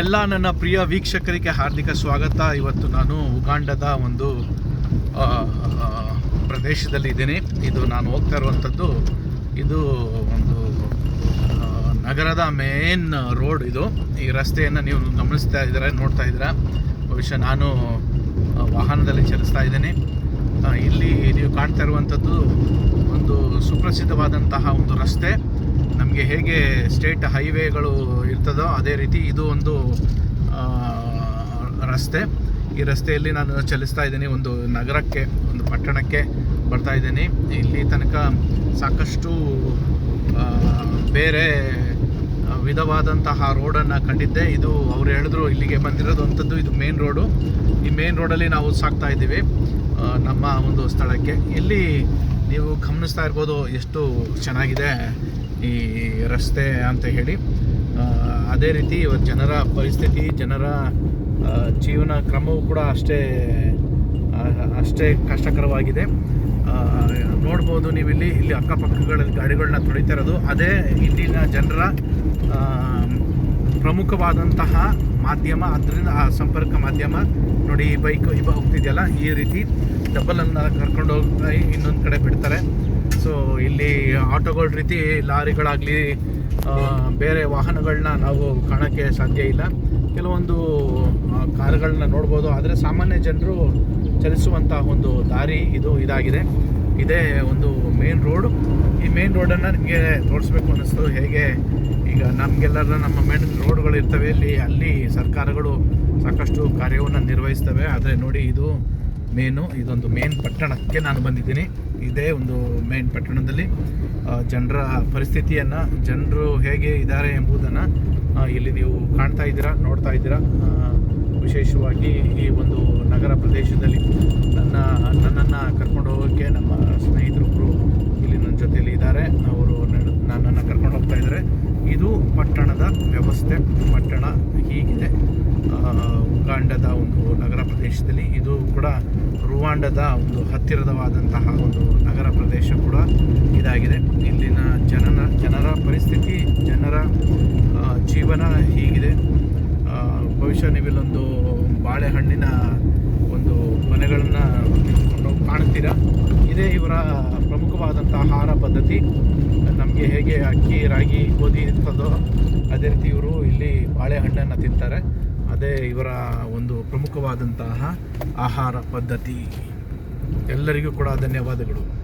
ಎಲ್ಲ ನನ್ನ ಪ್ರಿಯ ವೀಕ್ಷಕರಿಗೆ ಹಾರ್ದಿಕ ಸ್ವಾಗತ. ಇವತ್ತು ನಾನು ಉಗಾಂಡದ ಒಂದು ಪ್ರದೇಶದಲ್ಲಿ ಇದ್ದೀನಿ. ಇದು ನಾನು ಹೋಗ್ತಾ ಇರುವಂಥದ್ದು, ಇದು ಒಂದು ನಗರದ ಮೇನ್ ರೋಡ್ ಇದು. ಈ ರಸ್ತೆಯನ್ನು ನೀವು ಗಮನಿಸ್ತಾ ಇದ್ದೀರ, ನೋಡ್ತಾ ಇದ್ದೀರಾ. ಬಹುಶಃ ನಾನು ವಾಹನದಲ್ಲಿ ಚಲಿಸ್ತಾ ಇದ್ದೀನಿ. ಇಲ್ಲಿ ನೀವು ಕಾಣ್ತಾ ಇರುವಂಥದ್ದು ಒಂದು ಸುಪ್ರಸಿದ್ಧವಾದಂತಹ ಒಂದು ರಸ್ತೆ. ನಮಗೆ ಹೇಗೆ ಸ್ಟೇಟ್ ಹೈವೇಗಳು ಇರ್ತದೋ ಅದೇ ರೀತಿ ಇದು ಒಂದು ರಸ್ತೆ. ಈ ರಸ್ತೆಯಲ್ಲಿ ನಾನು ಚಲಿಸ್ತಾ ಇದ್ದೀನಿ ಒಂದು ನಗರಕ್ಕೆ, ಒಂದು ಪಟ್ಟಣಕ್ಕೆ ಬರ್ತಾ ಇದ್ದೀನಿ. ಇಲ್ಲಿ ತನಕ ಸಾಕಷ್ಟು ಬೇರೆ ವಿಧವಾದಂತಹ ರೋಡನ್ನು ಕಂಡಿದ್ದೆ. ಇದು ಅವ್ರು ಹೇಳಿದ್ರು ಇಲ್ಲಿಗೆ ಬಂದಿರೋದು ಅಂಥದ್ದು, ಇದು ಮೇನ್ ರೋಡು ಈ ಮೇನ್ ರೋಡಲ್ಲಿ ನಾವು ಸಾಕ್ತಾ ಇದ್ದೀವಿ ನಮ್ಮ ಒಂದು ಸ್ಥಳಕ್ಕೆ. ಇಲ್ಲಿ ನೀವು ಗಮನಿಸ್ತಾ ಇರ್ಬೋದು ಎಷ್ಟು ಚೆನ್ನಾಗಿದೆ ಈ ರಸ್ತೆ ಅಂತ ಹೇಳಿ. ಅದೇ ರೀತಿ ಇವತ್ತು ಜನರ ಪರಿಸ್ಥಿತಿ, ಜನರ ಜೀವನ ಕ್ರಮವೂ ಕೂಡ ಅಷ್ಟೇ ಅಷ್ಟೇ ಕಷ್ಟಕರವಾಗಿದೆ. ನೋಡ್ಬೋದು ನೀವು ಇಲ್ಲಿ ಇಲ್ಲಿ ಅಕ್ಕಪಕ್ಕಗಳಲ್ಲಿ ಗಾಡಿಗಳನ್ನ ತೊಳಿತಾ ಇರೋದು. ಅದೇ ಇಲ್ಲಿನ ಜನರ ಪ್ರಮುಖವಾದಂತಹ ಮಾಧ್ಯಮ, ಅದರಿಂದ ಆ ಸಂಪರ್ಕ ಮಾಧ್ಯಮ. ನೋಡಿ, ಈ ಬೈಕ್ ಇವಾಗ ಹೋಗ್ತಿದೆಯಲ್ಲ, ಈ ರೀತಿ ಡಬ್ಬಲನ್ನು ಕರ್ಕೊಂಡು ಹೋಗಿ ಇನ್ನೊಂದು ಕಡೆ ಬಿಡ್ತಾರೆ. ಸೊ ಇಲ್ಲಿ ಆಟೋಗಳ ರೀತಿ ಲಾರಿಗಳಾಗಲಿ ಬೇರೆ ವಾಹನಗಳನ್ನ ನಾವು ಕಾಣೋಕ್ಕೆ ಸಾಧ್ಯ ಇಲ್ಲ. ಕೆಲವೊಂದು ಕಾರುಗಳನ್ನ ನೋಡ್ಬೋದು. ಆದರೆ ಸಾಮಾನ್ಯ ಜನರು ಚಲಿಸುವಂಥ ಒಂದು ದಾರಿ ಇದು, ಇದಾಗಿದೆ. ಇದೇ ಒಂದು ಮೇನ್ ರೋಡ್ ಈ ಮೇನ್ ರೋಡನ್ನು ನಿಮಗೆ ತೋರಿಸ್ಬೇಕು ಅನ್ನಿಸ್ತು. ಹೇಗೆ? ಈಗ ನಮಗೆಲ್ಲರ ನಮ್ಮ ಮೇನ್ ರೋಡ್ಗಳು ಇರ್ತವೆ ಇಲ್ಲಿ, ಅಲ್ಲಿ ಸರ್ಕಾರಗಳು ಸಾಕಷ್ಟು ಕಾರ್ಯವನ್ನು ನಿರ್ವಹಿಸ್ತವೆ. ಆದರೆ ನೋಡಿ, ಇದು ಮೇನು, ಇದೊಂದು ಮೇನ್ ಪಟ್ಟಣಕ್ಕೆ ನಾನು ಬಂದಿದ್ದೀನಿ. ಇದೇ ಒಂದು ಮೇನ್ ಪಟ್ಟಣದಲ್ಲಿ. ಜನರ ಪರಿಸ್ಥಿತಿಯನ್ನು, ಜನರು ಹೇಗೆ ಇದ್ದಾರೆ ಎಂಬುದನ್ನು ಇಲ್ಲಿ ನೀವು ಕಾಣ್ತಾ ಇದ್ದೀರಾ, ನೋಡ್ತಾ ಇದ್ದೀರಾ. ವಿಶೇಷವಾಗಿ ಈ ಒಂದು ನಗರ ಪ್ರದೇಶದಲ್ಲಿ ನನ್ನ ನನ್ನನ್ನು ಕರ್ಕೊಂಡು ಹೋಗೋಕ್ಕೆ ನಮ್ಮ ಸ್ನೇಹಿತರೊಬ್ಬರು ಇಲ್ಲಿ ನನ್ನ ಜೊತೆಯಲ್ಲಿ ಇದ್ದಾರೆ. ಅವರು ನನ್- ನನ್ನನ್ನು ಕರ್ಕೊಂಡು ಹೋಗ್ತಾ ಇದ್ದಾರೆ. ಇದು ಪಟ್ಟಣದ ವ್ಯವಸ್ಥೆ, ಪಟ್ಟಣ ಹೀಗಿದೆ ಆ, ಉಗಾಂಡದ ಒಂದು ನಗರ ಪ್ರದೇಶದಲ್ಲಿ ಇದು ಕೂಡ ರುವಾಂಡದ ಒಂದು ಹತ್ತಿರದವಾದಂತಹ ಒಂದು ನಗರ ಪ್ರದೇಶ ಕೂಡ ಇದಾಗಿದೆ. ಇಲ್ಲಿನ ಜನನ, ಜನರ ಪರಿಸ್ಥಿತಿ, ಜನರ ಜೀವನ ಹೀಗಿದೆ. ಬಹುಶಃ ನೀವಿಲ್ಲೊಂದು ಬಾಳೆಹಣ್ಣಿನ ಒಂದು ಮನೆಗಳನ್ನು ನೀವು ಕಾಣ್ತೀರಾ ಇದೇ ಇವರ ಪ್ರಮುಖವಾದಂಥ ಆಹಾರ ಪದ್ಧತಿ. ನಮಗೆ ಹೇಗೆ ಅಕ್ಕಿ, ರಾಗಿ, ಗೋಧಿ ಇರ್ತದೋ ಅದೇ ರೀತಿ ಇವರು ಇಲ್ಲಿ ಬಾಳೆಹಣ್ಣನ್ನು ತಿಂತಾರೆ. ಅದೇ ಇವರ ಒಂದು ಪ್ರಮುಖವಾದಂತಹ ಆಹಾರ ಪದ್ಧತಿ. ಎಲ್ಲರಿಗೂ ಕೂಡ ಧನ್ಯವಾದಗಳು.